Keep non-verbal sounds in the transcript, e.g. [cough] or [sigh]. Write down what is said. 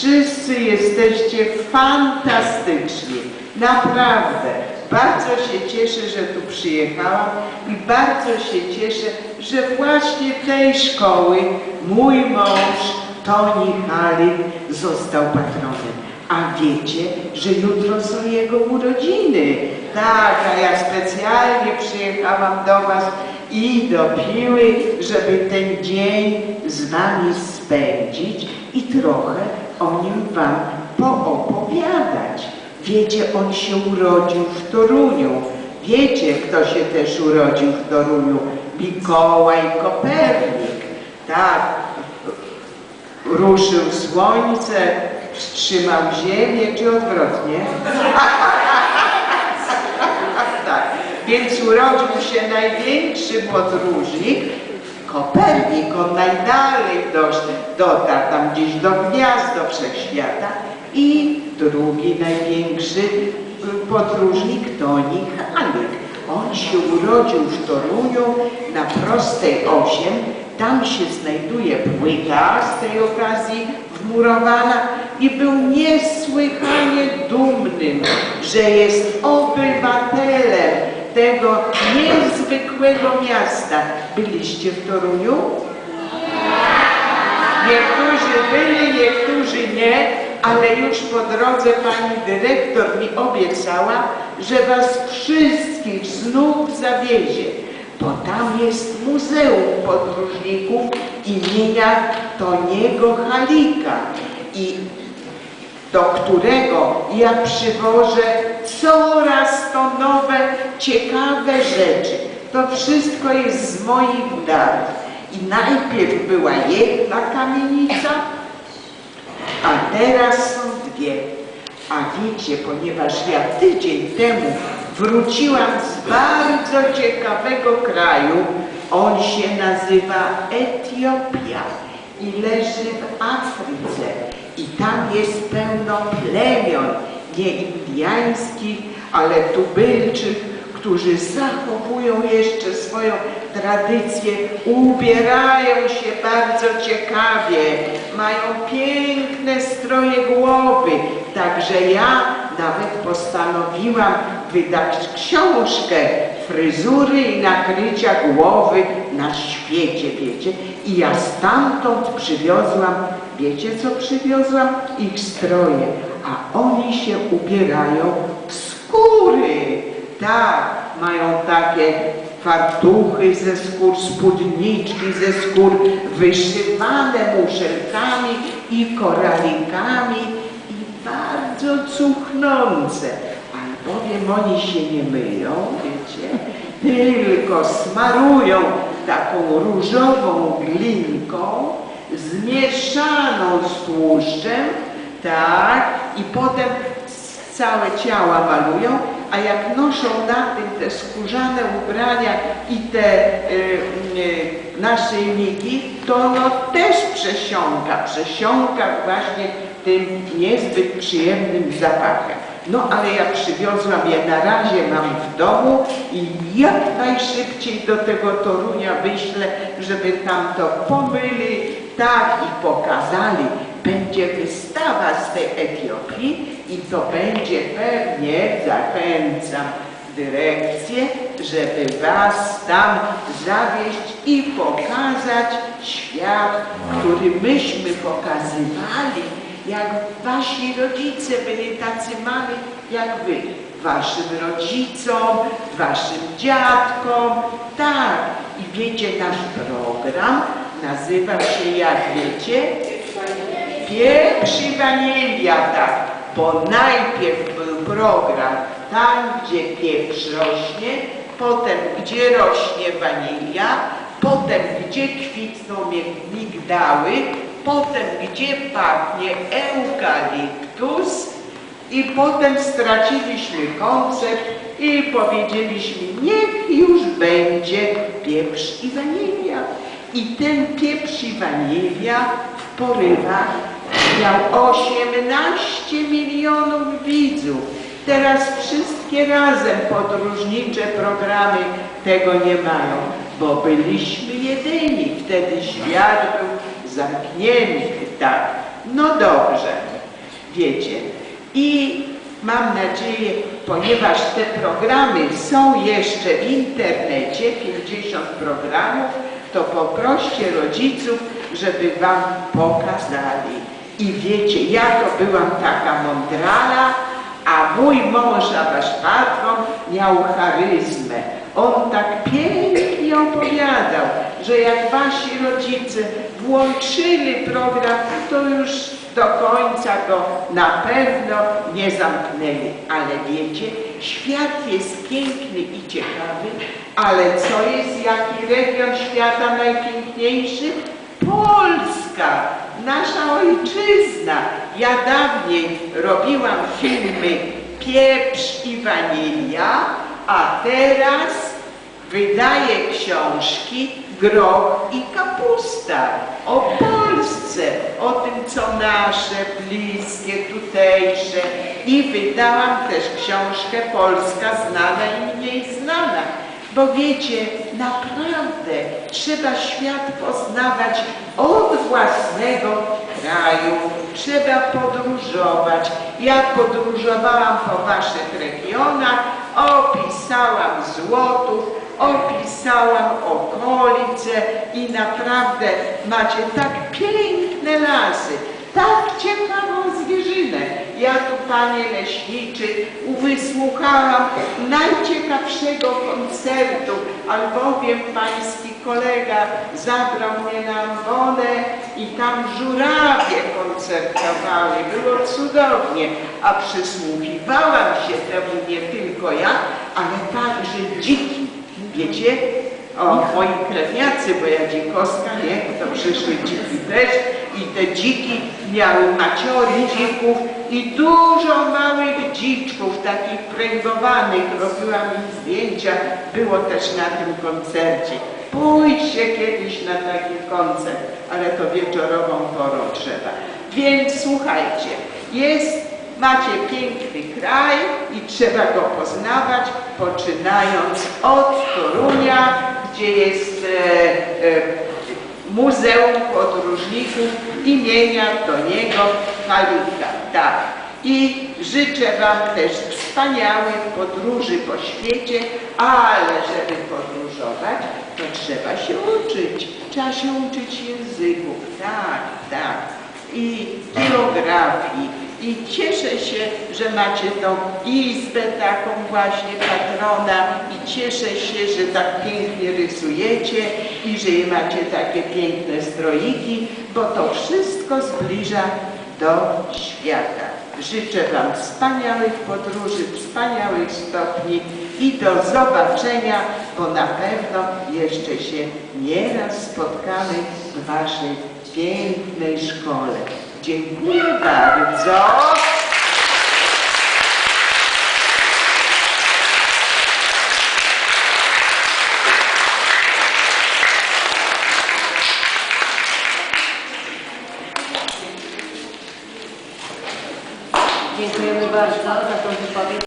Wszyscy jesteście fantastyczni. Naprawdę. Bardzo się cieszę, że tu przyjechałam i bardzo się cieszę, że właśnie tej szkoły mój mąż Toni Halik został patronem. A wiecie, że jutro są jego urodziny. Tak, a ja specjalnie przyjechałam do Was i do Piły, żeby ten dzień z Wami spędzić i trochę o nim Wam poopowiadać. Wiecie, on się urodził w Toruniu. Wiecie, kto się też urodził w Toruniu? Mikołaj Kopernik. Tak, ruszył słońce, wstrzymał ziemię, czy odwrotnie? [laughs] tak, więc urodził się największy podróżnik, Kopernik, on najdalej dotarł tam gdzieś do gwiazd, do wszechświata i drugi największy y, podróżnik Toni Halik. On się urodził w Toruniu na prostej 8, tam się znajduje płyta z tej okazji wmurowana i był niesłychanie dumnym, że jest obywatelem tego niezwykłego miasta. Byliście w Toruniu? Niektórzy byli, niektórzy nie, ale już po drodze pani dyrektor mi obiecała, że was wszystkich znów zawiezie, bo tam jest Muzeum Podróżników imienia Toniego Halika i do którego ja przywożę coraz to nowe, ciekawe rzeczy. To wszystko jest z moich darów. I najpierw była jedna kamienica, a teraz są dwie. A wiecie, ponieważ ja tydzień temu wróciłam z bardzo ciekawego kraju, on się nazywa Etiopia i leży w Afryce. I tam jest pełno plemion, nie indyjskich, ale tubylczych, którzy zachowują jeszcze swoją tradycję, ubierają się bardzo ciekawie, mają piękne stroje głowy. Także ja nawet postanowiłam wydać książkę fryzury i nakrycia głowy na świecie, wiecie. I ja stamtąd przywiozłam, wiecie co przywiozłam? Ich stroje, a oni się ubierają w skóry. Tak, mają takie fartuchy ze skór, spódniczki ze skór, wyszywane muszelkami i koralikami i bardzo cuchnące. Albowiem oni się nie myją, wiecie, tylko smarują taką różową glinką zmieszaną z tłuszczem, tak, i potem całe ciała malują, a jak noszą na tym te skórzane ubrania i te y, y, naszyjniki, to ono też przesiąka, przesiąka właśnie tym niezbyt przyjemnym zapachem. No ale ja przywiozłam je na razie, mam w domu i jak najszybciej do tego Torunia wyślę, żeby tam to pomyli, tak i pokazali. Będzie wystawa z tej Etiopii i to będzie pewnie, zachęcam dyrekcję, żeby was tam zawieźć i pokazać świat, który myśmy pokazywali, jak wasi rodzice byli tacy mali jak wy. Waszym rodzicom, waszym dziadkom, tak. I wiecie, nasz program nazywa się, jak wiecie, Pieprz i wanilia, tak. Bo najpierw był program tam, gdzie pieprz rośnie, potem gdzie rośnie wanilia, potem gdzie kwitną migdały, potem gdzie pachnie eukaliptus i potem straciliśmy koncept i powiedzieliśmy, niech już będzie pieprz i wanilia. I ten pieprz i wanilia w porywach miał 18 milionów widzów. Teraz wszystkie razem podróżnicze programy tego nie mają, bo byliśmy jedyni. Wtedy świat był zamknięty, tak. No dobrze, wiecie. I mam nadzieję, ponieważ te programy są jeszcze w internecie, 50 programów, to poproście rodziców, żeby wam pokazali. I wiecie, ja to byłam taka mądrala, a mój mąż, a wasz patron, miał charyzmę. On tak pięknie opowiadał, że jak wasi rodzice włączyli program, to już do końca go na pewno nie zamknęli. Ale wiecie, świat jest piękny i ciekawy, ale co jest, jaki region świata najpiękniejszy? Polska, nasza ojczyzna. Ja dawniej robiłam filmy Pieprz i Wanilia, a teraz wydaję książki Groch i Kapusta o Polsce, o tym co nasze, bliskie, tutejsze i wydałam też książkę Polska znana i mniej znana. Bo wiecie, naprawdę trzeba świat poznawać od własnego kraju. Trzeba podróżować. Ja podróżowałam po waszych regionach, opisałam złotów, opisałam okolice i naprawdę macie tak piękne lasy, tak ciekawą zwierzynę. Ja tu, panie leśniczy, wysłuchałam najciekawszego koncertu, albowiem pański kolega zabrał mnie na ambonę i tam żurawie koncertowały. Było cudownie, a przysłuchiwałam się temu nie tylko ja, ale także dziki. Wiecie, o moi krewniacy, bo ja dzikowska, nie, to przyszły dziki też i te dziki miały maciory dzików i dużo małych dziczków, takich pręgowanych, robiłam im zdjęcia, było też na tym koncercie. Pójdźcie kiedyś na taki koncert, ale to wieczorową porą trzeba. Więc słuchajcie, jest Macie piękny kraj i trzeba go poznawać, poczynając od Torunia, gdzie jest e, e, Muzeum Podróżników imienia Toniego Halika. Tak. I życzę Wam też wspaniałych podróży po świecie, ale żeby podróżować, to trzeba się uczyć. Trzeba się uczyć języków. Tak, tak. I geografii. I cieszę się, że macie tą izbę taką właśnie patrona i cieszę się, że tak pięknie rysujecie i że macie takie piękne stroiki, bo to wszystko zbliża do świata. Życzę Wam wspaniałych podróży, wspaniałych stopni i do zobaczenia, bo na pewno jeszcze się nieraz spotkamy w Waszej pięknej szkole. Dziękuję bardzo.